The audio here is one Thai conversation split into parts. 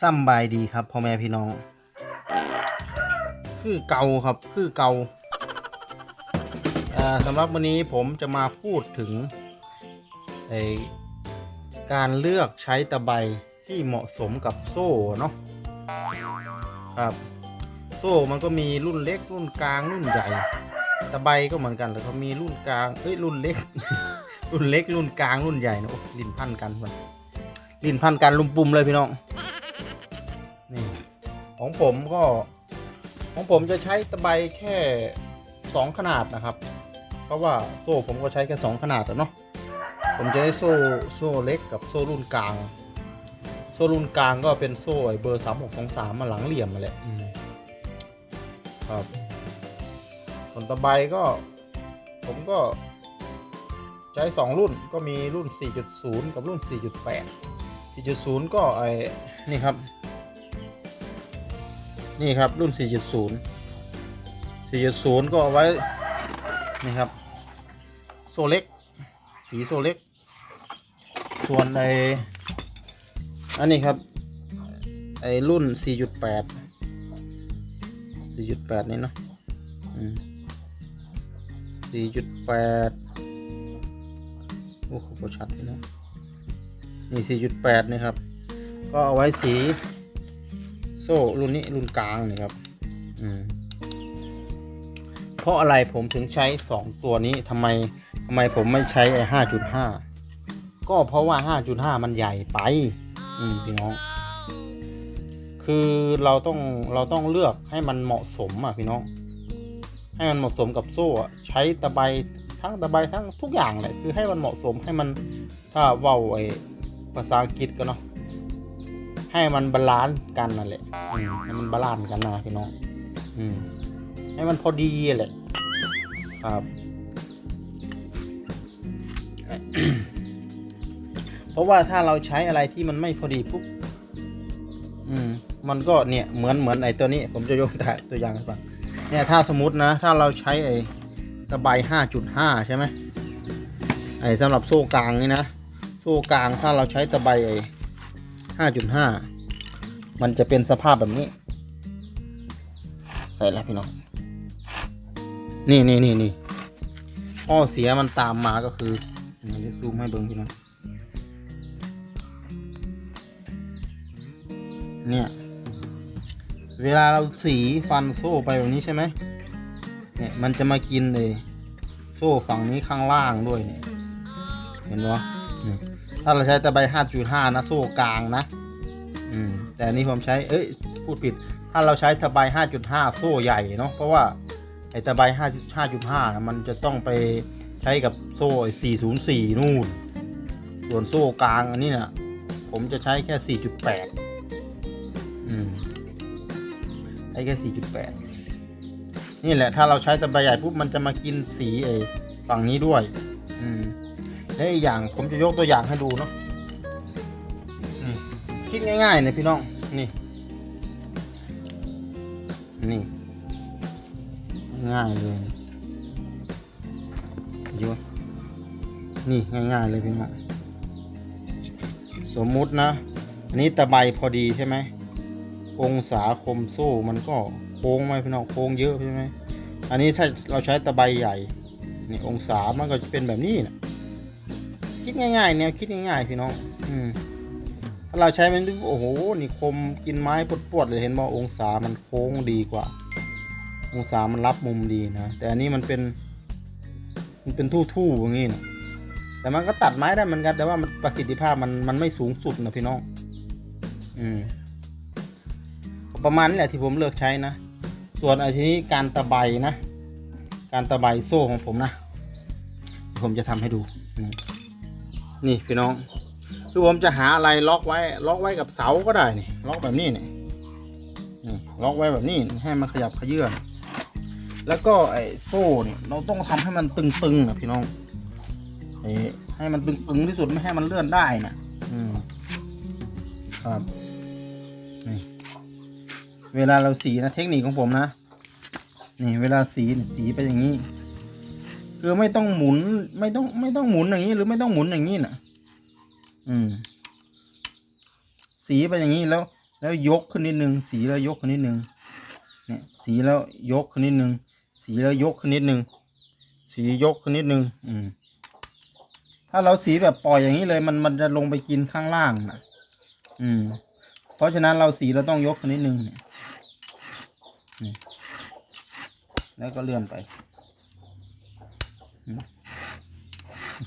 ซ้ำบายดีครับพ่อแม่พี่น้อง คือเกาครับคือเกาอ่าสำหรับวันนี้ผมจะมาพูดถึงการเลือกใช้ตะไบที่เหมาะสมกับโซ่เนาะครับ โซ่มันก็มีรุ่นเล็กรุ่นกลางรุ่นใหญ่ตะไบก็เหมือนกันแต่เขามีรุ่นกลางเฮ้ยรุ่นเล็ก รุ่นเล็กรุ่นกลางรุ่นใหญ่นะโอ้ลิ้นพันกันมันลิ้นพันกันลุมปุ่มเลยพี่น้อง นี่ ของผมก็ ของผมจะใช้ตะไบแค่สองขนาดนะครับ เพราะว่าโซ่ผมก็ใช้แค่สองขนาดอะเนาะผมจะให้โซ่โซ่เล็กกับโซ่รุ่นกลาง โซ่รุ่นกลางก็เป็นโซ่ไอ้เบอร์สามหกสองสามมาหลังเหลี่ยมมาแหละอืมครับส่วนตะไบก็ ผมก็ใช้สองรุ่นก็มีรุ่น 4.0 กับรุ่น 4.8 4.0 ก็ไอ้นี่ครับ นี่ครับรุ่น 4.0 4.0 ก็เอาไว้ นี่ครับ โซเล็ก สีโซเล็ก ส่วนไออันนี้ครับ ไอรุ่น 4.8 4.8 นี่เนาะ4.8 โอ้โหโคตรชัดเลยนะนี่ 4.8 นี่ครับ ก็เอาไว้สี ซ่รุ่นนี้รุ่นกลางนี่ครับ อืมเพราะอะไรผมถึงใช้2ตัวนี้ทำไมทำไมผมไม่ใช้ไอ้5.5ก็เพราะว่า5.5มันใหญ่ไป อืมพี่น้อง คือเราต้องเราต้องเลือกให้มันเหมาะสมอะพี่น้อง ให้มันเหมาะสมกับโซ่อะใช้ตะไบทั้งตะไบทั้งทุกอย่างเลยคือให้มันเหมาะสมให้มันถ้าเว้าไอภาษาอังกฤษก็เนาะ ให้มันบาลานซ์กันนั่นแหละให้มันบาลานซ์กันนะพี่น้องอืมให้มันพอดีแหละครับเพราะว่าถ้าเราใช้อะไรที่มันไม่พอดีปุ๊บอืมมันก็เนี่ยเหมือนเหมือนไอ้ตัวนี้ ผมจะยกตัวอย่างให้ฟังเนี่ยถ้าสมมตินะ ถ้าเราใช้ไอ้ตะไบ5.5 ใช่ไหมไอ้สำหรับโซ่กลางนี่นะ โซ่กลางถ้าเราใช้ตะไบไอ้ 5.5 มันจะเป็นสภาพแบบนี้ ใส่แล้วพี่น้อง นี่นี่นี่นี่ข้อเสียมันตามมาก็คือมันจะซูมให้เบิ้งพี่น้อง เนี่ย เวลาเราสีฟันโซ่ไปแบบนี้ใช่ไหมเนี่ยมันจะมากินเลย โซ่ฝั่งนี้ข้างล่างด้วยเนี่ย เห็นปะ ถ้าเราใช้ตะไบ5.5 นะโซ่กลางนะ อืม แต่อันนี้ผมใช้ เอ้ย พูดผิด ถ้าเราใช้ตะไบ5.5 โซ่ใหญ่เนาะ เพราะว่าไอ้ตะไบ5.5นะมันจะต้องไปใช้กับโซ่ 404 นู่น ส่วนโซ่กลางอันนี้เนี่ยผมจะใช้แค่ 4.8 อืมไอ้แค่สี่จุดแปดนี่แหละ ถ้าเราใช้ตะไบใหญ่ปุ๊บ มันจะมากินสีไอ้ฝั่งนี้ด้วย อืม และอีกอย่างผมจะยกตัวอย่างให้ดูเนาะนี่คิดง่ายๆเนี่ยพี่น้องนี่ นี่ง่ายเลยอยู่วะนี่ง่ายๆเลยพี่น้องสมมุตินะ อันนี้ตะไบพอดีใช่ไหมองศาคมโซ่มันก็โค้งไหมพี่น้องโค้งเยอะใช่ไหมอันนี้ถ้าเราใช้ตะไบใหญ่นี่องศามันก็จะเป็นแบบนี้นะ คิดง่ายๆแนวคิดง่ายๆพี่น้อง อืมถ้าเราใช้มันโอ้โหนี่คมกินไม้ปวดๆเลยเห็นว่าองศามันโค้งดีกว่า องศามันรับมุมดีนะแต่อันนี้มันเป็น มันเป็นทู่ๆอย่างนี้นะแต่มันก็ตัดไม้ได้เหมือนกัน แต่ว่ามันประสิทธิภาพมันมันไม่สูงสุดนะพี่น้อง อืม ประมาณนี้แหละที่ผมเลือกใช้นะ ส่วนไอ้ทีนี้การตะไบนะ การตะไบโซ่ของผมนะ ผมจะทำให้ดูนี่ นี่พี่น้อง คือผมจะหาอะไรล็อกไว้ ล็อกไว้กับเสาก็ได้นี่ ล็อกแบบนี้นี่นี่ล็อกไว้แบบนี้ให้มันขยับขยื่นแล้วก็ไอ้โซ่เนี่ยเราต้องทำให้มันตึงๆนะพี่น้องไอ้ให้มันตึงๆที่สุดไม่ให้มันเลื่อนได้นะอืมครับนี่เวลาเราสีนะเทคนิคของผมนะ นี่เวลาสีสีไปอย่างนี้ คือไม่ต้องหมุน ไม่ต้องไม่ต้องหมุนอย่างนี้ หรือไม่ต้องหมุนอย่างนี้นะอืม สีไปอย่างนี้แล้ว แล้วยกขึ้นนิดนึง สีแล้วยกขึ้นนิดนึง เนี่ย สีแล้วยกขึ้นนิดนึง สีแล้วยกขึ้นนิดนึง สียกขึ้นนิดนึง อืม ถ้าเราสีแบบปล่อยอย่างนี้เลยมันมันจะลงไปกินข้างล่างนะอืม เพราะฉะนั้นเราสีเราต้องยกขึ้นนิดนึงเนี่ยแล้วก็เลื่อนไป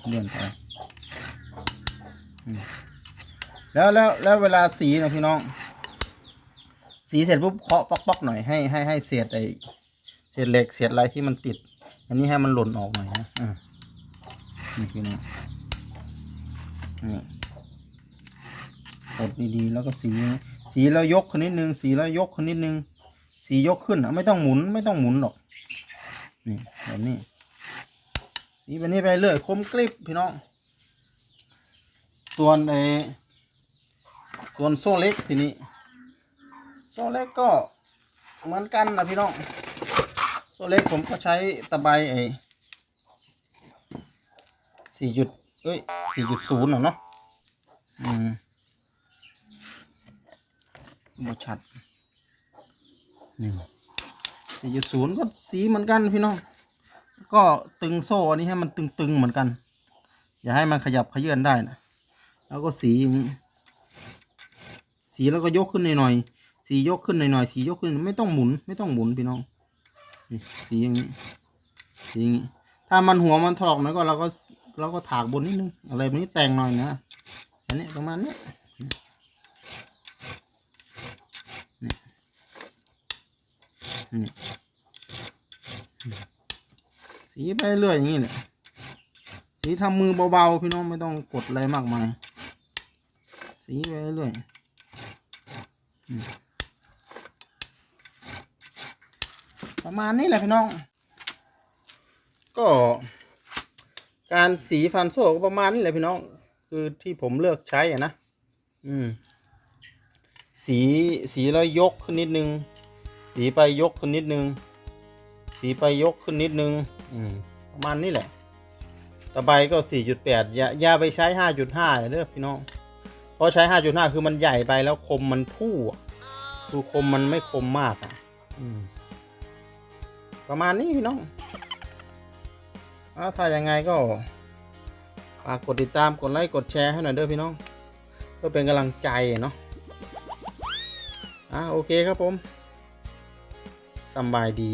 เลื่อนไปแล้วแล้วแล้วเวลาสีนะพี่น้อง สีเสร็จปุ๊บเคาะป๊อกป๊อกหน่อยให้ให้ให้เศษไอเศษเหล็กเศษอะไรที่มันติด อันนี้ให้มันหล่นออกหน่อยนะอ่านี่พี่น้องนี่กดดีๆแล้วก็สี สีแล้วยกขึ้นนิดนึง สีแล้วยกขึ้นนิดนึง สียกขึ้นอะไม่ต้องหมุนไม่ต้องหมุนหรอกนี่แบบนี้ สีแบบนี้ไปเรื่อยคมกริบพี่น้อง ส่วนไอส่วนโซ่เล็กทีนี้ โซ่เล็กก็เหมือนกันนะพี่น้อง โซ่เล็กผมก็ใช้ตะไบไอ้สี่จุดเอ้ยสี่จุดศูนย์เนาะอืมบชัดนี่สี่จุดศูนย์ก็สีเหมือนกันพี่น้อง ก็ตึงโซ่อันนี้ให้มันตึงๆเหมือนกัน อย่าให้มันขยับขยื่นได้นะแล้วก็สี สีแล้วก็ยกขึ้นหน่อยๆสียกขึ้นหน่อยๆสียกขึ้นไม่ต้องหมุนไม่ต้องหมุนพี่น้องสีอย่างนี้สีอย่างนี้ถ้ามันหัวมันถลอกหน่อยก็เราก็เราก็ถากบนนิดนึงอะไรแบบนี้แต่งหน่อยนะอันนี้ประมาณนี้นี่นี่ สีไปเรื่อยอย่างนี้แหละสีทำมือเบาๆพี่น้องไม่ต้องกดอะไรมากมายสีไปเรื่อยประมาณนี้แหละพี่น้อง ก็การสีฟันโซ่ก็ประมาณนี้แหละพี่น้อง คือที่ผมเลือกใช้อะนะ อืม สีสีแล้วยกขึ้นนิดนึง สีไปยกขึ้นนิดนึง สีไปยกขึ้นนิดนึง อืมประมาณนี้แหละตะไบก็ 4.8 อย่าอย่าไปใช้ 5.5เด้อพี่น้อง เพราะใช้ 5.5 คือมันใหญ่ไปแล้วคมมันทู่อะคือคมมันไม่คมมากอะอืมประมาณนี้พี่น้องอาถ้ายังไงก็ฝากกดติดตามกดไลค์กดแชร์ให้หน่อยเด้อพี่น้อง เพื่อเป็นกำลังใจเนาะอะโอเคครับผมสำบายดี